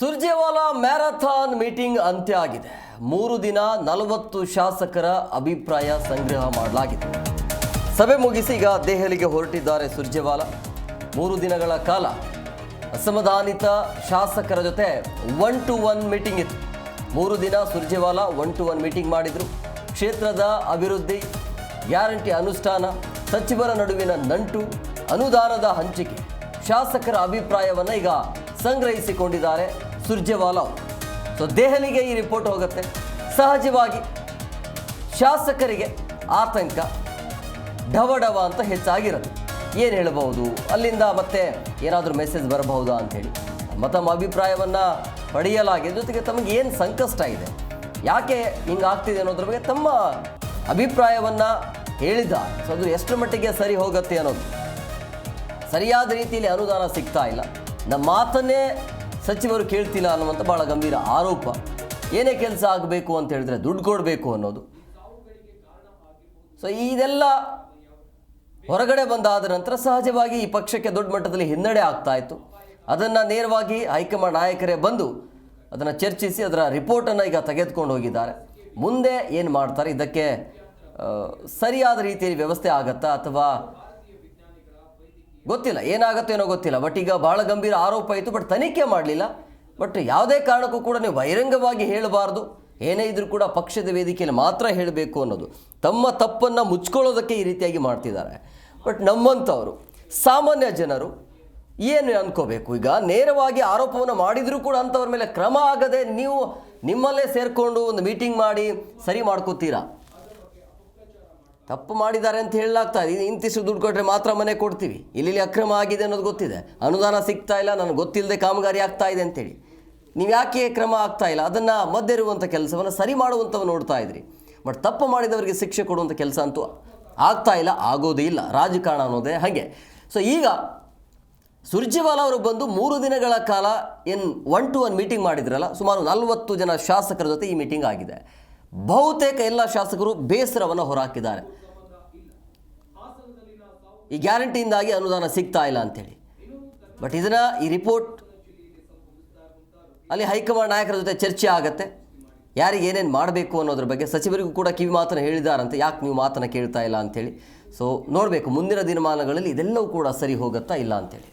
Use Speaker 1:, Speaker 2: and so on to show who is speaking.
Speaker 1: Surjewala marathon meeting ಅಂತ್ಯ ಆಗಿದೆ ಮೂರು ದಿನ ನಲವತ್ತು ಶಾಸಕರ ಅಭಿಪ್ರಾಯ ಸಂಗ್ರಹ ಮಾಡಲಾಗಿದೆ. ಸಭೆ ಮುಗಿಸಿ ಈಗ ದೆಹಲಿಗೆ ಹೊರಟಿದ್ದಾರೆ ಸುರ್ಜೇವಾಲಾ. ಮೂರು ದಿನಗಳ ಕಾಲ ಅಸಮಾಧಾನಿತ ಶಾಸಕರ ಜೊತೆ ಒನ್ ಟು ಒನ್ ಮೀಟಿಂಗ್ ಇತ್ತು. ಮೂರು ದಿನ Surjewala one to one meeting ಮಾಡಿದರು. ಕ್ಷೇತ್ರದ ಅಭಿವೃದ್ಧಿ, ಗ್ಯಾರಂಟಿ ಅನುಷ್ಠಾನ, ಸಚಿವರ ನಡುವಿನ ನಂಟು, ಅನುದಾನದ ಹಂಚಿಕೆ, ಶಾಸಕರ ಅಭಿಪ್ರಾಯವನ್ನು ಈಗ ಸಂಗ್ರಹಿಸಿಕೊಂಡಿದ್ದಾರೆ. ಸುರ್ಜೇವಾಲಾ. ಸೊ ದೆಹಲಿಗೆ ಈ ರಿಪೋರ್ಟ್ ಹೋಗುತ್ತೆ. ಸಹಜವಾಗಿ ಶಾಸಕರಿಗೆ ಆತಂಕ ಡವ ಅಂತ ಹೆಚ್ಚಾಗಿರುತ್ತೆ. ಏನು ಹೇಳಬಹುದು? ಅಲ್ಲಿಂದ ಮತ್ತೆ ಏನಾದರೂ ಮೆಸೇಜ್ ಬರಬಹುದಾ ಅಂಥೇಳಿ. ಮತ್ತು ತಮ್ಮ ಅಭಿಪ್ರಾಯವನ್ನು ಪಡೆಯಲಾಗಿದೆ. ಜೊತೆಗೆ ತಮಗೆ ಏನು ಸಂಕಷ್ಟ ಇದೆ? ಯಾಕೆ ಹಿಂಗಾಗ್ತಿದೆ ಅನ್ನೋದ್ರ ಬಗ್ಗೆ ತಮ್ಮ ಅಭಿಪ್ರಾಯವನ್ನು ಹೇಳಿದ ಸೊ ಅದು ಎಷ್ಟು ಮಟ್ಟಿಗೆ ಸರಿ ಹೋಗುತ್ತೆ ಅನ್ನೋದು. ಸರಿಯಾದ ರೀತಿಯಲ್ಲಿ ಅನುದಾನ ಸಿಗ್ತಾ ಇಲ್ಲ. ನಮ್ಮ ಮಾತನ್ನೇ ಸಚಿವರು ಕೇಳ್ತಿಲ್ಲ ಅನ್ನುವಂಥ ಭಾಳ ಗಂಭೀರ ಆರೋಪ. ಏನೇ ಕೆಲಸ ಆಗಬೇಕು ಅಂತ ಹೇಳಿದ್ರೆ ದುಡ್ಡು ಕೊಡಬೇಕು ಅನ್ನೋದು. ಸೊ ಇದೆಲ್ಲ ಹೊರಗಡೆ ಬಂದಾದ ನಂತರ ಸಹಜವಾಗಿ ಈ ಪಕ್ಷಕ್ಕೆ ದೊಡ್ಡ ಮಟ್ಟದಲ್ಲಿ ಹಿನ್ನಡೆ ಆಗ್ತಾ ಇತ್ತು. ಅದನ್ನು ನೇರವಾಗಿ ಹೈಕಮಾಂಡ್ ನಾಯಕರೇ ಬಂದು ಅದನ್ನು ಚರ್ಚಿಸಿ, ಅದರ ರಿಪೋರ್ಟನ್ನು ಈಗ ತೆಗೆದುಕೊಂಡು ಹೋಗಿದ್ದಾರೆ. ಮುಂದೆ ಏನು ಮಾಡ್ತಾರೆ? ಇದಕ್ಕೆ ಸರಿಯಾದ ರೀತಿಯಲ್ಲಿ ವ್ಯವಸ್ಥೆ ಆಗತ್ತಾ ಅಥವಾ ಗೊತ್ತಿಲ್ಲ ಏನಾಗುತ್ತೆ ಏನೋ ಗೊತ್ತಿಲ್ಲ. ಬಟ್ ಈಗ ಬಹಳ ಗಂಭೀರ ಆರೋಪ ಇತ್ತು ಬಟ್ ತನಿಖೆ ಮಾಡಲಿಲ್ಲ. ಬಟ್ ಯಾವುದೇ ಕಾರಣಕ್ಕೂ ಕೂಡ ನೀವು ಬಹಿರಂಗವಾಗಿ ಹೇಳಬಾರ್ದು. ಏನೇ ಇದ್ರೂ ಕೂಡ ಪಕ್ಷದ ವೇದಿಕೆಯಲ್ಲಿ ಮಾತ್ರ ಹೇಳಬೇಕು ಅನ್ನೋದು. ತಮ್ಮ ತಪ್ಪನ್ನು ಮುಚ್ಕೊಳ್ಳೋದಕ್ಕೆ ಈ ರೀತಿಯಾಗಿ ಮಾಡ್ತಿದ್ದಾರೆ. ಬಟ್ ನಮ್ಮಂಥವರು, ಸಾಮಾನ್ಯ ಜನರು ಏನು ಅನ್ಕೋಬೇಕು? ಈಗ ನೇರವಾಗಿ ಆರೋಪವನ್ನು ಮಾಡಿದರೂ ಕೂಡ ಅಂಥವ್ರ ಮೇಲೆ ಕ್ರಮ ಆಗದೆ ನೀವು ನಿಮ್ಮಲ್ಲೇ ಸೇರಿಕೊಂಡು ಒಂದು ಮೀಟಿಂಗ್ ಮಾಡಿ, ಸರಿ ಮಾಡ್ಕೋತೀರಾ? ತಪ್ಪು ಮಾಡಿದ್ದಾರೆ ಅಂತ ಹೇಳಲಾಗ್ತಾ ಇದೆ. ಇಂತಿಷ್ಟು ದುಡ್ಡು ಕೊಟ್ಟರೆ ಮಾತ್ರ ಮನೆ ಕೊಡ್ತೀವಿ. ಇಲ್ಲಿ ಅಕ್ರಮ ಆಗಿದೆ ಅನ್ನೋದು ಗೊತ್ತಿದೆ. ಅನುದಾನ ಸಿಗ್ತಾ ಇಲ್ಲ, ನನಗೆ ಗೊತ್ತಿಲ್ಲದೆ ಕಾಮಗಾರಿ ಆಗ್ತಾ ಇದೆ ಅಂತೇಳಿ. ನೀವು ಯಾಕೆ ಕ್ರಮ ಆಗ್ತಾ ಇಲ್ಲ? ಅದನ್ನು ಮಧ್ಯೆರುವಂಥ ಕೆಲಸವನ್ನು ಸರಿ ಮಾಡುವಂಥವು ನೋಡ್ತಾ ಇದ್ರಿ. ಬಟ್ ತಪ್ಪು ಮಾಡಿದವರಿಗೆ ಶಿಕ್ಷೆ ಕೊಡುವಂಥ ಕೆಲಸ ಅಂತೂ ಆಗ್ತಾ ಇಲ್ಲ, ಆಗೋದೇ ಇಲ್ಲ. ರಾಜಕಾರಣ ಅನ್ನೋದೇ ಹಾಗೆ. ಸೊ ಈಗ ಸುರ್ಜೇವಾಲಾ ಅವರು ಬಂದು ಮೂರು ದಿನಗಳ ಕಾಲ ಏನು ಒನ್ ಟು ಒನ್ ಮೀಟಿಂಗ್ ಮಾಡಿದ್ರಲ್ಲ, ಸುಮಾರು ನಲವತ್ತು ಜನ ಶಾಸಕರ ಜೊತೆ ಈ ಮೀಟಿಂಗ್ ಆಗಿದೆ. ಬಹುತೇಕ ಎಲ್ಲ ಶಾಸಕರು ಬೇಸರವನ್ನು ಹೊರಹಾಕಿದ್ದಾರೆ. ಈ ಗ್ಯಾರಂಟಿಯಿಂದಾಗಿ ಅನುದಾನ ಸಿಗ್ತಾ ಇಲ್ಲ ಅಂತೇಳಿ. ಬಟ್ ಇದನ್ನು ಈ ರಿಪೋರ್ಟ್ ಅಲ್ಲಿ ಹೈಕಮಾಂಡ್ ನಾಯಕರ ಜೊತೆ ಚರ್ಚೆ ಆಗತ್ತೆ. ಯಾರಿಗೆ ಏನೇನು ಮಾಡಬೇಕು ಅನ್ನೋದ್ರ ಬಗ್ಗೆ ಸಚಿವರಿಗೂ ಕೂಡ ಕಿವಿ ಮಾತನ್ನು ಹೇಳಿದಾರಂತೆ. ಯಾಕೆ ನೀವು ಮಾತನ್ನು ಕೇಳ್ತಾ ಇಲ್ಲ ಅಂತೇಳಿ. ಸೊ ನೋಡಬೇಕು, ಮುಂದಿನ ದಿನಮಾನಗಳಲ್ಲಿ ಇದೆಲ್ಲವೂ ಕೂಡ ಸರಿ ಹೋಗುತ್ತಾ ಇಲ್ಲ ಅಂತೇಳಿ.